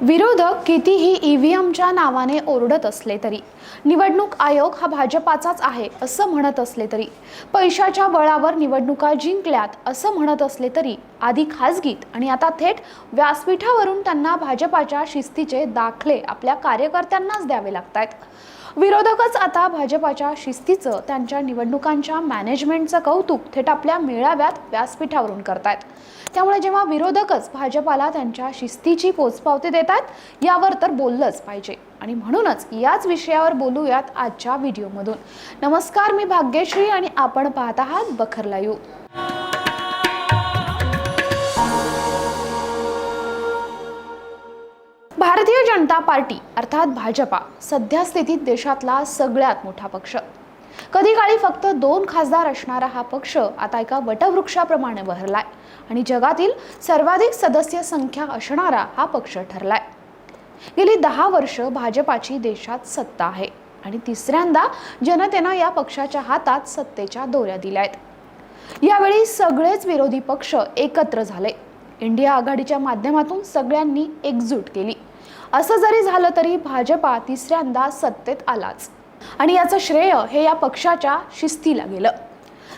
विरोधक कितीही ईव्हीएमच्या नावाने ओरडत असले तरी निवडणूक आयोग हा भाजपाचाच आहे असं म्हणत असले तरी पैशाच्या बळावर निवडणुका जिंकल्यात असं म्हणत असले तरी आधी खाजगीत आणि आता थेट व्यासपीठावरून त्यांना भाजपाच्या शिस्तीचे दाखले आपल्या कार्यकर्त्यांनाच द्यावे लागत आहेत विरोधकच आता भाजपाच्या शिस्तीचं त्यांच्या निवडणुकांच्या मॅनेजमेंटचं कौतुक थेट आपल्या मेळाव्यात व्यासपीठावरून करतायत. त्यामुळे जेव्हा विरोधकच भाजपाला त्यांच्या शिस्तीची पोचपावती देतात यावर तर बोललंच पाहिजे. आणि म्हणूनच याच विषयावर बोलूयात आजच्या व्हिडिओमधून. नमस्कार मी भाग्यश्री आणि आपण पाहत आहात बखर लाईव्ह. भारतीय जनता पार्टी अर्थात भाजपा सध्या स्थितीत देशातला सगळ्यात मोठा पक्ष. कधी काळी फक्त दोन खासदार असणारा हा पक्ष आता एका वटवृक्षाप्रमाणे बहरलाय आणि जगातील सर्वाधिक सदस्य संख्या असणारा हा पक्ष ठरलाय. गेली दहा वर्ष भाजपाची देशात सत्ता आहे आणि तिसऱ्यांदा जनतेनं या पक्षाच्या हातात सत्तेच्या दोऱ्या दिल्या आहेत यावेळी सगळेच विरोधी पक्ष एकत्र झाले. इंडिया आघाडीच्या माध्यमातून सगळ्यांनी एकजूट केली. असं जरी झालं तरी भाजपा तिसऱ्यांदा सत्तेत आलाच. आणि याचं श्रेय हे या पक्षाच्या शिस्तीला गेलं.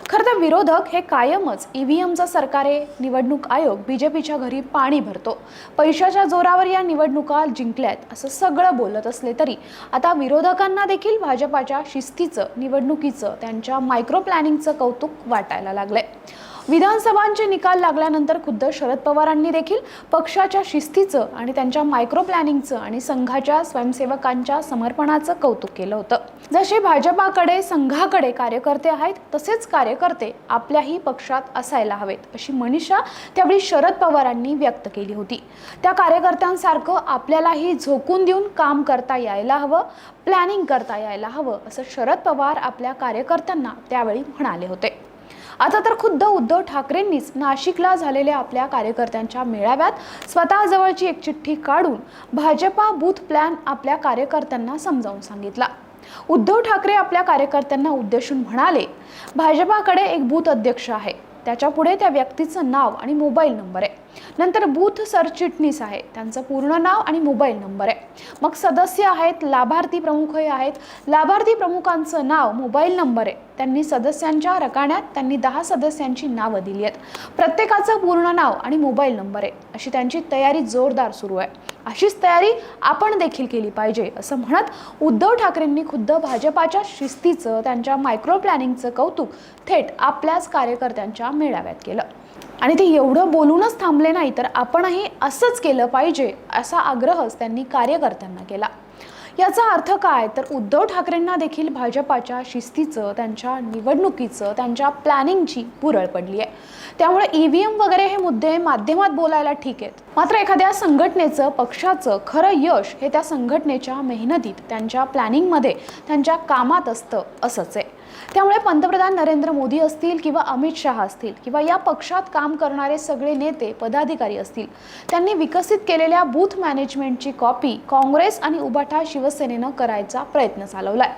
खरं तर विरोधक हे कायमच ईव्हीएमचं सरकारे निवडणूक आयोग बीजेपीच्या घरी पाणी भरतो. पैशाच्या जोरावर या निवडणुका जिंकल्यात असं सगळं बोलत असले तरी आता विरोधकांना देखील भाजपाच्या शिस्तीचं निवडणुकीचं त्यांच्या मायक्रो प्लॅनिंगचं कौतुक वाटायला लागलंय. विधानसभांचे निकाल लागल्यानंतर खुद्द शरद पवारांनी देखील पक्षाच्या शिस्तीचं आणि त्यांच्या मायक्रो प्लॅनिंगचं आणि संघाच्या स्वयंसेवकांच्या समर्पणाचं कौतुक केलं होतं. जसे भाजपाकडे संघाकडे कार्यकर्ते आहेत तसेच कार्यकर्ते आपल्याही पक्षात असायला हवेत अशी मनीषा त्यावेळी शरद पवारांनी व्यक्त केली होती. त्या कार्यकर्त्यांसारखं आपल्यालाही झोकून देऊन काम करता यायला हवं प्लॅनिंग करता यायला हवं असं शरद पवार आपल्या कार्यकर्त्यांना त्यावेळी म्हणाले होते. आता तर खुद्द उद्धव ठाकरेंनीच नाशिकला झालेल्या आपल्या कार्यकर्त्यांच्या मेळाव्यात स्वतःजवळची एक चिठ्ठी काढून भाजपा बूथ प्लॅन आपल्या कार्यकर्त्यांना समजावून सांगितला. उद्धव ठाकरे आपल्या कार्यकर्त्यांना उद्देशून म्हणाले भाजपाकडे एक बूथ अध्यक्ष आहे. त्याच्या पुढे त्या व्यक्तीचं नाव आणि मोबाईल नंबर आहे. नंतर बूथ सरचिटणीस आहे. त्यांचं पूर्ण नाव आणि मोबाईल नंबर आहे. मग सदस्य आहेत लाभार्थी प्रमुखही आहेत. लाभार्थी प्रमुखांचं नाव मोबाईल नंबर आहे. त्यांनी सदस्यांच्या रकाण्यात त्यांनी दहा सदस्यांची नावं दिली आहेत. प्रत्येकाचं पूर्ण नाव आणि मोबाईल नंबर आहे. अशी त्यांची तयारी जोरदार सुरू आहे. अशीच तयारी आपण देखील केली पाहिजे असं म्हणत उद्धव ठाकरेंनी खुद्द भाजपाच्या शिस्तीचं त्यांच्या मायक्रो प्लॅनिंगचं कौतुक थेट आपल्याच कार्यकर्त्यांच्या मेळाव्यात केलं. आणि ते एवढं बोलूनच थांबले नाही तर आपणही असंच केलं पाहिजे असा आग्रहच त्यांनी कार्यकर्त्यांना केला. याचा अर्थ काय? तर उद्धव ठाकरेंना देखील भाजपाच्या शिस्तीचं त्यांच्या निवडणुकीचं त्यांच्या प्लॅनिंगची पुरळ पडली आहे. त्यामुळे ई व्ही एम वगैरे हे मुद्दे माध्यमात बोलायला ठीक आहेत. मात्र एखाद्या संघटनेचं पक्षाचं खरं यश हे त्या संघटनेच्या मेहनतीत त्यांच्या प्लॅनिंगमध्ये त्यांच्या कामात असतं असंच आहे. त्यामुळे पंतप्रधान नरेंद्र मोदी असतील किंवा अमित शहा असतील किंवा या पक्षात काम करणारे सगळे नेते पदाधिकारी असतील त्यांनी विकसित केलेल्या बूथ मॅनेजमेंटची कॉपी काँग्रेस आणि उबाठा शिवसेनेनं करायचा प्रयत्न चालवलाय.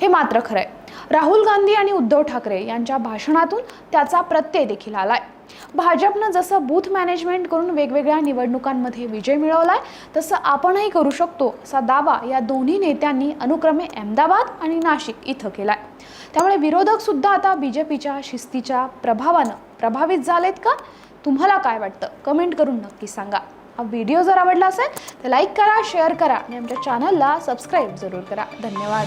हे मात्र खरंय. राहुल गांधी आणि उद्धव ठाकरे यांच्या भाषणातून त्याचा प्रत्यय देखील आलाय. भाजपनं जसं बूथ मॅनेजमेंट करून वेगवेगळ्या निवडणुकांमध्ये विजय मिळवलाय तसं आपणही करू शकतो असा दावा या दोन्ही नेत्यांनी अनुक्रमे अहमदाबाद आणि नाशिक इथं केलाय. त्यामुळे विरोधक सुद्धा आता बीजेपीच्या शिस्तीच्या प्रभावानं प्रभावित झालेत का? तुम्हाला काय वाटतं? कमेंट करून नक्की सांगा. हा व्हिडिओ जर आवडला असेल तर लाईक करा शेअर करा आणि आमच्या चॅनलला सबस्क्राईब जरूर करा. धन्यवाद.